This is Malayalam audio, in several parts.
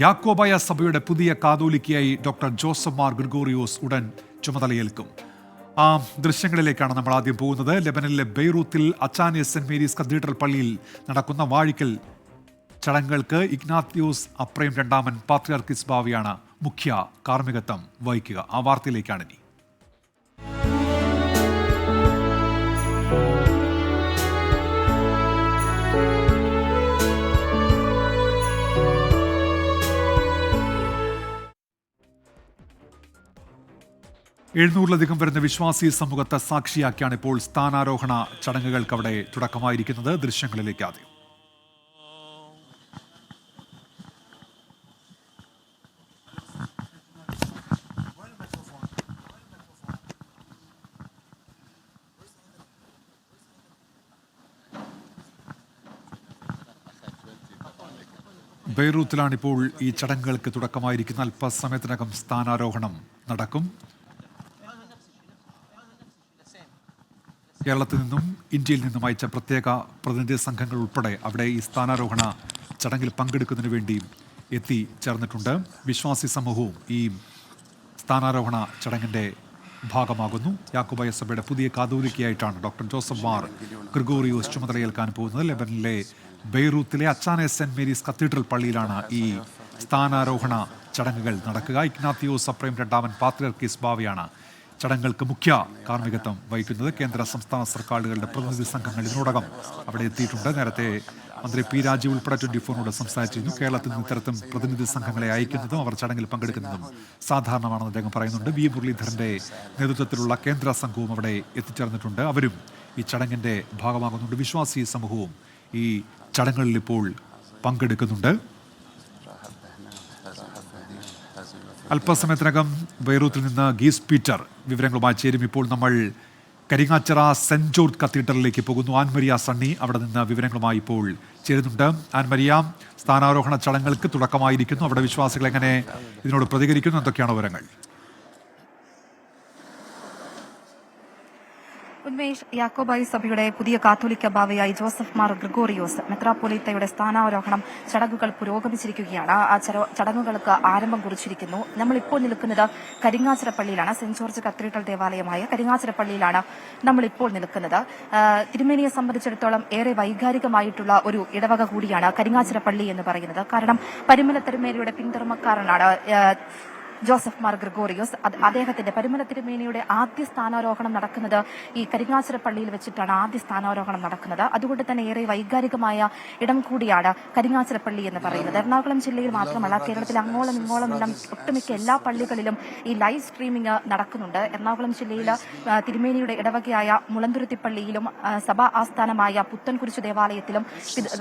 യാക്കോബായ സഭയുടെ പുതിയ കാതോലിക്കയായി ഡോക്ടർ ജോസഫ് മാർ ഗ്രിഗോറിയോസ് ഉടൻ ചുമതലയേൽക്കും. ആ ദൃശ്യങ്ങളിലേക്കാണ് നമ്മൾ ആദ്യം പോകുന്നത്. ലെബനനിലെ ബെയ്റൂത്തിൽ അച്ചാനെ സെന്റ് മേരീസ് കത്തീഡ്രൽ പള്ളിയിൽ നടക്കുന്ന വാഴിക്കൽ ചടങ്ങുകൾക്ക് ഇഗ്നാത്യോസ് അപ്രേം രണ്ടാമൻ പാത്രിയാർക്കിസ് ബാവിയാണ് മുഖ്യ കാർമ്മികത്വം വഹിക്കുക. ആ വാർത്തയിലേക്കാണ് ഇനി എഴുന്നൂറിലധികം വരുന്ന വിശ്വാസി സമൂഹത്തെ സാക്ഷിയാക്കിയാണ് ഇപ്പോൾ സ്ഥാനാരോഹണ ചടങ്ങുകൾക്ക് അവിടെ തുടക്കമായിരിക്കുന്നത്. ദൃശ്യങ്ങളിലേക്ക് ആദ്യം. ബെയ്റൂത്തിലാണിപ്പോൾ ഈ ചടങ്ങുകൾക്ക് തുടക്കമായിരിക്കുന്ന അല്പസമയത്തിനകം സ്ഥാനാരോഹണം നടക്കും. കേരളത്തിൽ നിന്നും ഇന്ത്യയിൽ നിന്നും അയച്ച പ്രത്യേക പ്രതിനിധി സംഘങ്ങൾ ഉൾപ്പെടെ അവിടെ ഈ സ്ഥാനാരോഹണ ചടങ്ങിൽ പങ്കെടുക്കുന്നതിന് വേണ്ടി എത്തി ചേർന്നിട്ടുണ്ട്. വിശ്വാസി സമൂഹവും ഈ സ്ഥാനാരോഹണ ചടങ്ങിന്റെ ഭാഗമാകുന്നു. യാക്കോബായ സഭയുടെ പുതിയ കാതോലിക്കയായിട്ടാണ് ഡോക്ടർ ജോസഫ് മാർ ഗ്രിഗോറിയോസ് ചുമതലയേൽക്കാൻ പോകുന്നത്. ലെബനിലെ ബെയ്റൂത്തിലെ അച്ചാനെ സെന്റ് മേരീസ് കത്തീഡ്രൽ പള്ളിയിലാണ് ഈ സ്ഥാനാരോഹണ ചടങ്ങുകൾ നടക്കുക. ഇഗ്നാത്തിയോ അപ്രേം രണ്ടാമൻ പാത്രിയർക്കീസ് ബാവയാണ് ചടങ്ങുകൾക്ക് മുഖ്യ കാർമ്മികത്വം വഹിക്കുന്നത് കേന്ദ്ര സംസ്ഥാന സർക്കാരുകളുടെ പ്രതിനിധി സംഘങ്ങൾ ഇതിനോടകം അവിടെ എത്തിയിട്ടുണ്ട്. നേരത്തെ മന്ത്രി പി രാജീവ് ഉൾപ്പെടെ ട്വന്റി ഫോറിനോട് സംസാരിച്ചിരുന്നു. കേരളത്തിൽ നിന്ന് ഇത്തരത്തും പ്രതിനിധി സംഘങ്ങളെ അയക്കുന്നതും അവർ ചടങ്ങിൽ പങ്കെടുക്കുന്നതും സാധാരണമാണെന്ന് അദ്ദേഹം പറയുന്നുണ്ട്. വി. മുരളീധരന്റെ നേതൃത്വത്തിലുള്ള കേന്ദ്ര സംഘവും അവിടെ എത്തിച്ചേർന്നിട്ടുണ്ട്. അവരും ഈ ചടങ്ങിന്റെ ഭാഗമാകുന്നുണ്ട്. വിശ്വാസി സമൂഹവും ഈ ചടങ്ങുകളിൽ ഇപ്പോൾ പങ്കെടുക്കുന്നുണ്ട്. അല്പസമയത്തിനകം ബൈറൂത്തിൽ നിന്ന് ഗീസ് പീറ്റർ വിവരങ്ങളുമായി ചേരും. ഇപ്പോൾ നമ്മൾ കരിങ്ങാച്ചിറ സെന്റ് ജോർജ് കത്തീഡ്രലിലേക്ക് പോകുന്നു. ആൻമരിയ സണ്ണി അവിടെ നിന്ന് വിവരങ്ങളുമായി ഇപ്പോൾ ചേരുന്നുണ്ട്. ആൻമരിയ സ്ഥാനാരോഹണ ചടങ്ങുകൾക്ക് തുടക്കമായിരിക്കുന്നു. അവിടെ വിശ്വാസികൾ എങ്ങനെ ഇതിനോട് പ്രതികരിക്കുന്നു? എന്തൊക്കെയാണ് വിവരങ്ങൾ? ഉന്മേഷ് യാക്കോബായി സഭയുടെ പുതിയ കാത്തോലിക്ക ബാവയായി ജോസഫ് മാർ ഗ്രിഗോറിയോസ് മെത്രാപ്പൊലീത്തയുടെ സ്ഥാനാരോഹണം ചടങ്ങുകൾ പുരോഗമിച്ചിരിക്കുകയാണ്. ആ ചടങ്ങുകൾക്ക് ആരംഭം കുറിച്ചിരിക്കുന്നു. നമ്മൾ ഇപ്പോൾ നിൽക്കുന്നത് കരിങ്ങാച്ചിറപ്പള്ളിയിലാണ്. സെന്റ് ജോർജ് കത്തീഡ്രൽ ദേവാലയമായ കരിങ്ങാച്ചിറപ്പള്ളിയിലാണ് നമ്മളിപ്പോൾ നിൽക്കുന്നത്. തിരുമേനിയെ സംബന്ധിച്ചിടത്തോളം ഏറെ വൈകാരികമായിട്ടുള്ള ഒരു ഇടവക കൂടിയാണ് കരിങ്ങാച്ചിറപ്പള്ളി എന്ന് പറയുന്നത്. കാരണം പരിമല തിരുമേനിയുടെ പിന്തുടർമക്കാരനാണ് ആ, ജോസഫ് മാർ ഗ്രിഗോറിയോസ്. അദ്ദേഹത്തിന്റെ പരിമല തിരുമേനിയുടെ ആദ്യ സ്ഥാനാരോഹണം നടക്കുന്നത് ഈ കരിങ്ങാച്ചിറ പള്ളിയിൽ വെച്ചിട്ടാണ് ആദ്യ സ്ഥാനാരോഹണം നടക്കുന്നത്. അതുകൊണ്ട് തന്നെ ഏറെ വൈകാരികമായ ഇടം കൂടിയാണ് കരിങ്ങാച്ചിറ പള്ളി എന്ന് പറയുന്നത്. എറണാകുളം ജില്ലയിൽ മാത്രമല്ല കേരളത്തിൽ അങ്ങോളം ഇങ്ങോളം എല്ലാം ഒട്ടുമിക്ക എല്ലാ പള്ളികളിലും ഈ ലൈവ് സ്ട്രീമിംഗ് നടക്കുന്നുണ്ട്. എറണാകുളം ജില്ലയിൽ തിരുമേനിയുടെ ഇടവകയായ മുളന്തുരുത്തിപ്പള്ളിയിലും സഭാ ആസ്ഥാനമായ പുത്തൻകുരിശ് ദേവാലയത്തിലും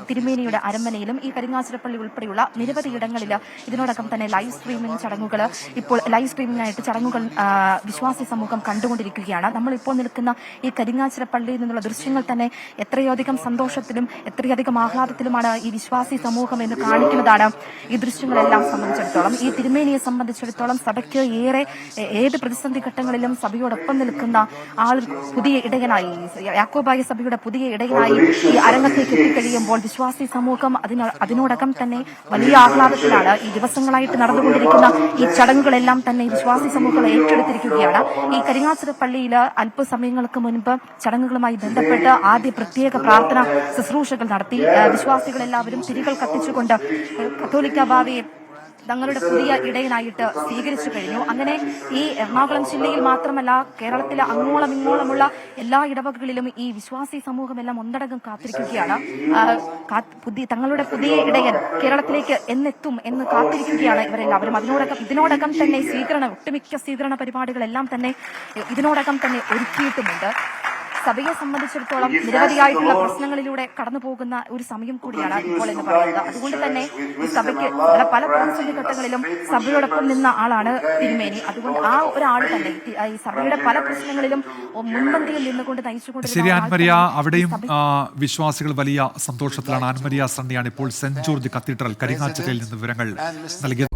തിരുമേനിയുടെ അരമനയിലും ഈ കരിങ്ങാച്ചിറ പള്ളി ഉൾപ്പെടെയുള്ള നിരവധി ഇടങ്ങളിൽ ഇതിനോടകം തന്നെ ലൈവ് സ്ട്രീമിംഗ് ചടങ്ങുകൾ ഇപ്പോൾ ലൈവ് സ്ട്രീമിംഗായിട്ട് ചടങ്ങുകൾ വിശ്വാസി സമൂഹം കണ്ടുകൊണ്ടിരിക്കുകയാണ്. നമ്മളിപ്പോൾ നിൽക്കുന്ന ഈ കരിങ്ങാച്ചിരപ്പള്ളിയിൽ നിന്നുള്ള ദൃശ്യങ്ങൾ തന്നെ എത്രയധികം സന്തോഷത്തിലും എത്രയധികം ആഹ്ലാദത്തിലുമാണ് ഈ വിശ്വാസി സമൂഹം എന്ന് കാണിക്കുന്നതാണ് ഈ ദൃശ്യങ്ങളെല്ലാം സംബന്ധിച്ചിടത്തോളം. ഈ തിരുമേനിയെ സംബന്ധിച്ചിടത്തോളം സഭയ്ക്ക് ഏറെ ഏത് പ്രതിസന്ധി ഘട്ടങ്ങളിലും സഭയോടൊപ്പം നിൽക്കുന്ന ആൾ പുതിയ ഇടയനായി യാക്കോബായ സഭയുടെ പുതിയ ഇടയനായി ഈ അരങ്ങത്തേക്ക് എത്തിക്കഴിയുമ്പോൾ വിശ്വാസി സമൂഹം അതിനോ അതിനോടകം തന്നെ വലിയ ആഹ്ലാദത്തിലാണ് ഈ ദിവസങ്ങളായിട്ട് നടന്നുകൊണ്ടിരിക്കുന്ന ഈ ചടങ്ങുകളെല്ലാം തന്നെ വിശ്വാസി സമൂഹങ്ങൾ ഏറ്റെടുത്തിരിക്കുകയാണ്. ഈ കരിങ്ങാസുര പള്ളിയിൽ അല്പസമയങ്ങൾക്ക് മുൻപ് ചടങ്ങുകളുമായി ബന്ധപ്പെട്ട് ആദ്യ പ്രത്യേക പ്രാർത്ഥന ശുശ്രൂഷകൾ നടത്തി. വിശ്വാസികളെല്ലാവരും തിരികൾ കത്തിച്ചുകൊണ്ട് കത്തോലിക്ക ഭാവിയെ തങ്ങളുടെ പുതിയ ഇടയനായിട്ട് സ്വീകരിച്ചു കഴിഞ്ഞു. അങ്ങനെ ഈ എറണാകുളം ജില്ലയിൽ മാത്രമല്ല കേരളത്തിലെ അങ്ങോളം ഇങ്ങോളമുള്ള എല്ലാ ഇടവകകളിലും ഈ വിശ്വാസി സമൂഹമെല്ലാം ഒന്നടങ്കം കാത്തിരിക്കുകയാണ്. തങ്ങളുടെ പുതിയ ഇടയൻ കേരളത്തിലേക്ക് എന്നെത്തും എന്ന് കാത്തിരിക്കുകയാണ് ഇവരെല്ലാവരും. അതിനോടകം ഇതിനോടകം തന്നെ സ്വീകരണ ഒട്ടുമിക്ക സ്വീകരണ പരിപാടികളെല്ലാം തന്നെ ഇതിനോടകം തന്നെ ഒരുക്കിയിട്ടുമുണ്ട്. സഭയെ സംബന്ധിച്ചിടത്തോളം നിരവധിയായിട്ടുള്ള പ്രശ്നങ്ങളിലൂടെ കടന്നു പോകുന്ന ഒരു സമയം കൂടിയാണ് ഇപ്പോൾ എന്ന് പറയുന്നത്. അതുകൊണ്ട് തന്നെ ഈ സഭയ്ക്ക് പല- പല പ്രതിസന്ധി ഘട്ടങ്ങളിലും സഭയോടൊപ്പം നിന്ന ആളാണ് തിരുമേനി. അതുകൊണ്ട് ആ ഒരാൾ തന്നെ ഈ- സഭയുടെ പല പ്രശ്നങ്ങളിലും മുൻപന്തിയിൽ നിന്നുകൊണ്ട് നയിച്ചുകൊണ്ട് ശരി ആൻമരിയ അവിടെയും വിശ്വാസികൾ വലിയ സന്തോഷത്തിലാണ്. ആൻമരിയ സണ്ണിയാണ് ഇപ്പോൾ സെന്റ് ജോർജ് കത്തീഡ്രൽ കരിങ്ങാച്ചിൽ നിന്ന് വിവരങ്ങൾ നൽകിയത്.